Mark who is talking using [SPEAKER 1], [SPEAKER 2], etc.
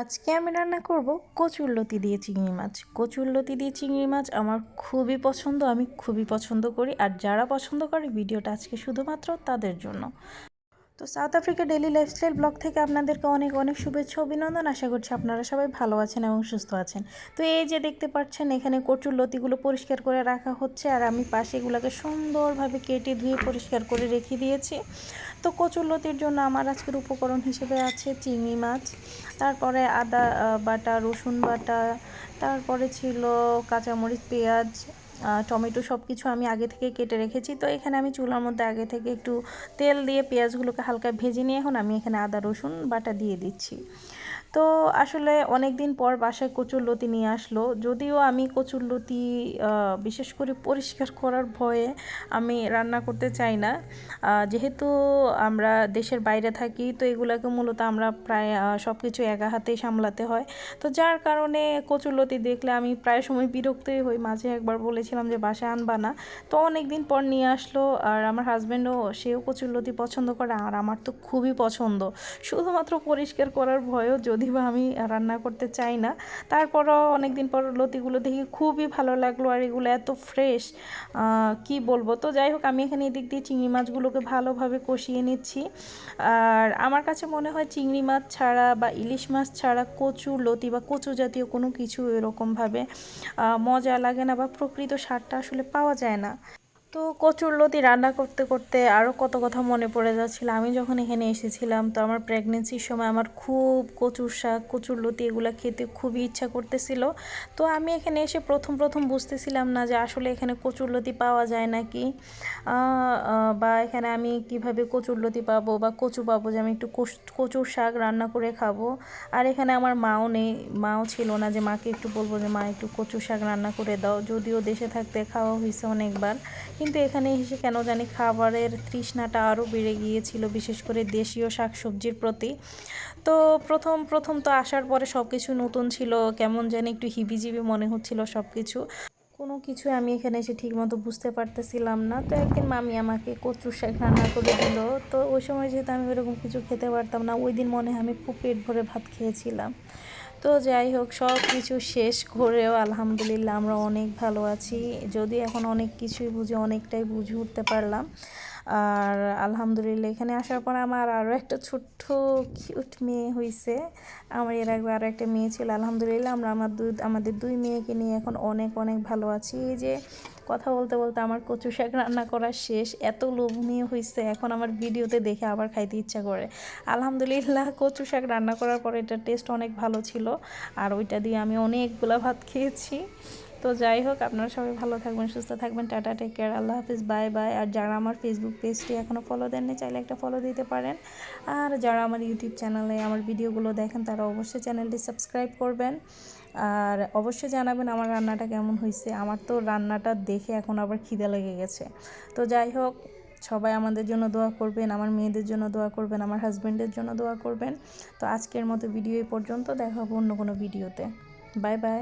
[SPEAKER 1] আজকে আমি রান্না করব কচুরলতি দিয়ে চিংড়ি মাছ। কচুরলতি দিয়ে চিংড়ি মাছ আমার খুবই পছন্দ, আমি খুবই পছন্দ করি। আর যারা পছন্দ করে ভিডিওটা আজকে শুধুমাত্র তাদের জন্য। তো South Africa daily lifestyle blog থেকে আপনাদেরকে অনেক অনেক শুভেচ্ছা, অভিনন্দন। আশা করছি আপনারা সবাই ভালো আছেন এবং সুস্থ আছেন। তো এই যে দেখতে পাচ্ছেন, এখানে কচুর লতিগুলো পরিষ্কার করে রাখা হচ্ছে। আর আমি পাশে এগুলোকে সুন্দরভাবে কেটে ধুয়ে পরিষ্কার করে রেখে দিয়েছি। তো কচুর লতির জন্য আমার আজকের উপকরণ হিসেবে আছে চিংড়ি মাছ, তারপরে আদা বাটা, রসুন বাটা, তারপরে ছিল কাঁচামরিচ, পেঁয়াজ টমেটো সব কিছু আমি আগে থেকে কেটে রেখেছি। তো এখানে আমি চুলার মধ্যে আগে থেকে একটু তেল দিয়ে পেঁয়াজগুলোকে হালকা ভেজে নিয়ে এখন আমি এখানে আদা, রসুন বাটা দিয়ে দিচ্ছি। তো আসলে অনেক দিন পর বাসায় কচুর লতি নিয়ে আসলো। যদিও আমি কচুর লতি বিশেষ করে পরিষ্কার করার ভয়ে আমি রান্না করতে চাই না। যেহেতু আমরা দেশের বাইরে থাকি, তো এগুলোকে মূলত আমরা প্রায় সব কিছু একা হাতেই সামলাতে হয়। তো যার কারণে কচুর লতি দেখলে আমি প্রায় সময় বিরক্তই হই। মাঝে একবার বলেছিলাম যে বাসায় আনবা না। তো অনেক দিন পর নিয়ে আসলো আর আমার হাজব্যান্ডও সেও কচুর লতি পছন্দ করে আর আমার তো খুবই পছন্দ। শুধুমাত্র পরিষ্কার করার ভয়ও যদি বা আমি রান্না করতে চাই না। তারপরও অনেক দিন পর লতিগুলো দেখি খুবই ভালো লাগল আর এগুলো এত ফ্রেশ কি বলব? তো যাই হোক, আমি এখানে এদিক দিয়ে চিংড়ি মাছগুলোকে ভালোভাবে কষিয়ে নিচ্ছি। আর আমার কাছে মনে হয় চিংড়ি মাছ ছাড়া বা ইলিশ মাছ ছাড়া কচু, লতি বা কচু জাতীয় কোনো কিছু এরকমভাবে মজা লাগে না বা প্রকৃত স্বাদটা আসলে পাওয়া যায় না। তো কচুরলতি রান্না করতে করতে আরও কত কথা মনে পড়ে যাচ্ছিল। আমি যখন এখানে এসেছিলাম, তো আমার প্রেগনেন্সির সময় আমার খুব কচুর শাক কচুরলতি এগুলো খেতে খুবই ইচ্ছা করতেছিল। তো আমি এখানে এসে প্রথম প্রথম বুঝতেছিলাম না যে আসলে এখানে কচুরলতি পাওয়া যায় নাকি। বা এখানে আমি কীভাবে কচুরলতি পাবো বা কচু পাবো যে আমি একটু কচুর শাক রান্না করে খাব। আর এখানে আমার মাও নেই, মাও ছিল না যে মাকে একটু বলব যে, মা, একটু কচুর শাক রান্না করে দাও। যদিও দেশে থাকতে খাওয়া হয়েছে অনেকবার। কিন্তু এখানে এসে কেন জানি খাবারের তৃষ্ণাটা আরও বেড়ে গিয়েছিল, বিশেষ করে দেশীয় শাকসবজির প্রতি। তো প্রথম প্রথম তো আসার পরে সব কিছু নতুন ছিল, কেমন জানি একটু হিবিজিবি মনে হচ্ছিল সব কিছু কোনো কিছু আমি এখানে এসে ঠিকমতো বুঝতে পারতেছিলাম না। তো একদিন মামি আমাকে কচুর শাক রান্না করে দিল। তো ওই সময় যেহেতু আমি ওরকম কিছু খেতে পারতাম না, ওই দিন মনে হয় আমি খুব পেট ভরে ভাত খেয়েছিলাম। তো যাই হোক, সব কিছু শেষ করেও আলহামদুলিল্লাহ আমরা অনেক ভালো আছি। যদি এখন অনেক কিছুই বুঝে অনেকটাই বুঝে উঠতে পারলাম। আর আলহামদুলিল্লাহ, এখানে আসার পর আমার আরও একটা ছোট্ট কিউট মেয়ে হয়েছে আমার এর আগে আরও একটা মেয়ে ছিল। আলহামদুলিল্লাহ, আমরা আমার দুই, আমাদের দুই মেয়েকে নিয়ে এখন অনেক অনেক ভালো আছি। এই যে কথা বলতে বলতে আমার কচু শাক রান্না করা শেষ। এত লোভনীয় হয়েছে এখন আমার ভিডিওতে দেখে আবার খাইতে ইচ্ছা করে। আলহামদুলিল্লাহ, কচু শাক রান্না করার পরে এটার টেস্ট অনেক ভালো ছিল। আর ওইটা দিয়ে আমি অনেকগুলো ভাত খেয়েছি। তো যাই হোক, আপনারা সবাই ভালো থাকবেন, সুস্থ থাকবেন। টাটা টেক কেয়ার আল্লাহ হাফিজ বাই বাই আর যারা আমার ফেসবুক পেজটি এখনও ফলো দেননি, চাইলে একটা ফলো দিতে পারেন। আর যারা আমার ইউটিউব চ্যানেলে আমার ভিডিওগুলো দেখেন, তারা অবশ্যই চ্যানেলটি সাবস্ক্রাইব করবেন। আর অবশ্যই জানাবেন আমার রান্নাটা কেমন হয়েছে। আমার তো রান্নাটা দেখে এখন আবার খিদে লেগে গেছে। তো যাই হোক, সবাই আমাদের জন্য দোয়া করবেন, আমার মেয়েদের জন্য দোয়া করবেন, আমার হাজব্যান্ডের জন্য দোয়া করবেন। তো আজকের মতো ভিডিও এই পর্যন্ত, দেখা হব অন্য কোনো ভিডিওতে বাই বাই